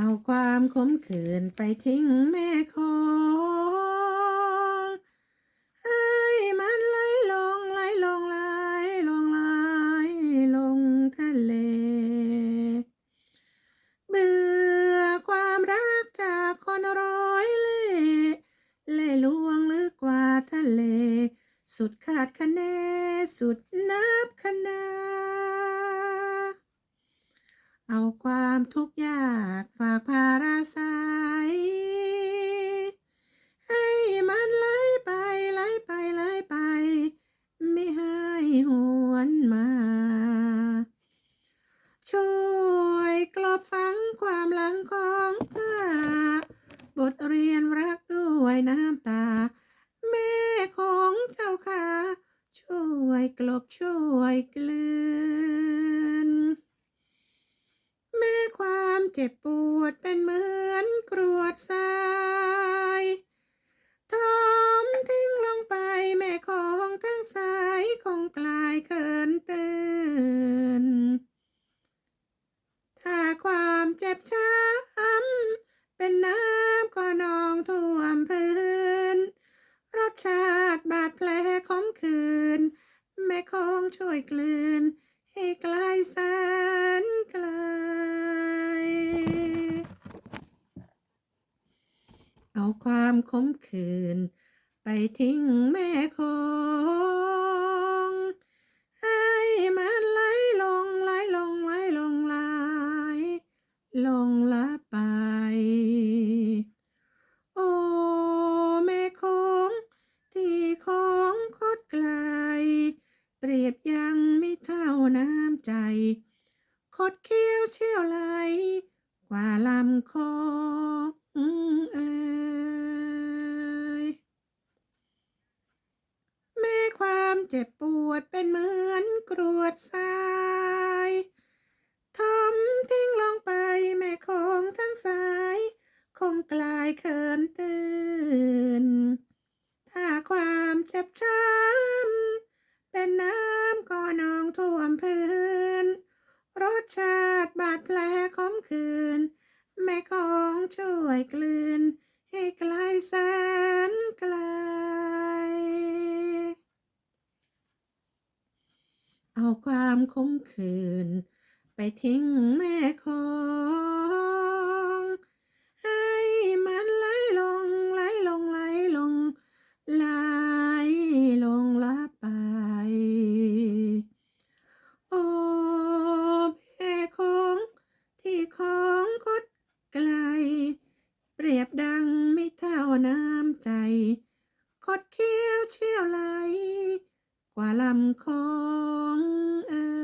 เอาความขมขื่นไปทิ้งแม่คงให้มันไหลลงไหลลงไหลลงไหลลงทะเล เบื่อความรักจากคนร้อยเล่เล่ลวงลึกกว่าทะเล สุดขาดคะเนสุดนับคะนา เอาความทุกข์ยากฝากภาราใสให้มันไหลไปไหลไปไหลไป ไม่ให้หวนมา ช่วยกลบฝังความหลังของข้าบทเรียนรักด้วยน้ำตา แม่ของเจ้าค่ะ ช่วยกลบช่วยกลืน แม้ความ เจ็บปวดเป็นเหมือนกรวดทรายทอมทิ้งลงไปแม่ของทั้งสายคงกลายเขินเตือนถ้าความเจ็บช้ำเป็นน้ำก็นองท่วมพื้น รสชาติบาดแผลขมขื่นแม่คงช่วยกลืนให้กลแสนไกล เอาความขมขื่นไปทิ้งแม่คงให้มันไหลลงไหลลงไหลลงไหลลงละไป โอ้แม่คงที่ของคดไกล เปรียบยังไม่เท่าน้ำใจ คดเคี้ยวเชี่ยวไหลกว่าลำคงเอ่ยแม้ความ เจ็บปวดเป็นเหมือนกรวดทรายทอมทิ้งลงไปแม่คงทั้งสาย คงกลายเขินตื่น ถ้าความเจ็บช้ำเป็นน้ำก็นองท่วมพื้น รสชาติบาดแผลขมขื่นแม่ของช่วยกลืนให้กลแสนไกล เอาความขมขื่นไปทิ้งแม่ของให้มันไหลลงไหลลงไหลลงไหลลงละไป โอ้แม่ของที่ของคดไกล เปรียบดังไม่เท่าน้ำใจ คดเคี้ยวเชี่ยวไหล ว่าลำของเอ่